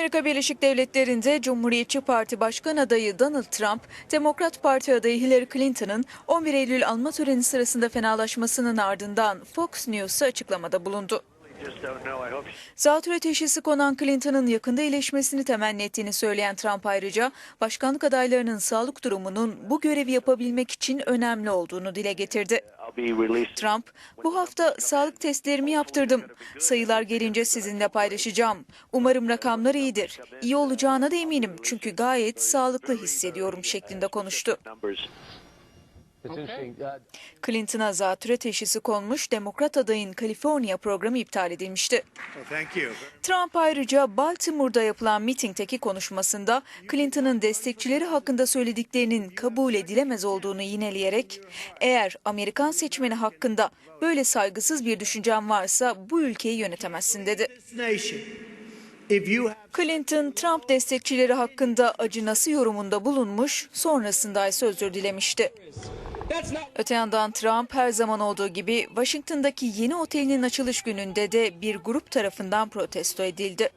Amerika Birleşik Devletleri'nde Cumhuriyetçi Parti Başkan adayı Donald Trump, Demokrat Parti adayı Hillary Clinton'ın 11 Eylül alma töreni sırasında fenalaşmasının ardından Fox News'a açıklamada bulundu. Zatürre teşhisi konan Clinton'ın yakında iyileşmesini temenni ettiğini söyleyen Trump ayrıca başkanlık adaylarının sağlık durumunun bu görevi yapabilmek için önemli olduğunu dile getirdi. Trump, bu hafta sağlık testlerimi yaptırdım. Sayılar gelince sizinle paylaşacağım. Umarım rakamlar iyidir. İyi olacağına da eminim çünkü gayet sağlıklı hissediyorum şeklinde konuştu. Clinton'a zatürre teşhisi konmuş demokrat adayın Kaliforniya programı iptal edilmişti. Trump ayrıca Baltimore'da yapılan mitingdeki konuşmasında Clinton'ın destekçileri hakkında söylediklerinin kabul edilemez olduğunu yineleyerek eğer Amerikan seçmeni hakkında böyle saygısız bir düşüncen varsa bu ülkeyi yönetemezsin dedi. Clinton, Trump destekçileri hakkında acınası yorumunda bulunmuş, sonrasında ise özür dilemişti. Öte yandan Trump her zaman olduğu gibi Washington'daki yeni otelinin açılış gününde de bir grup tarafından protesto edildi.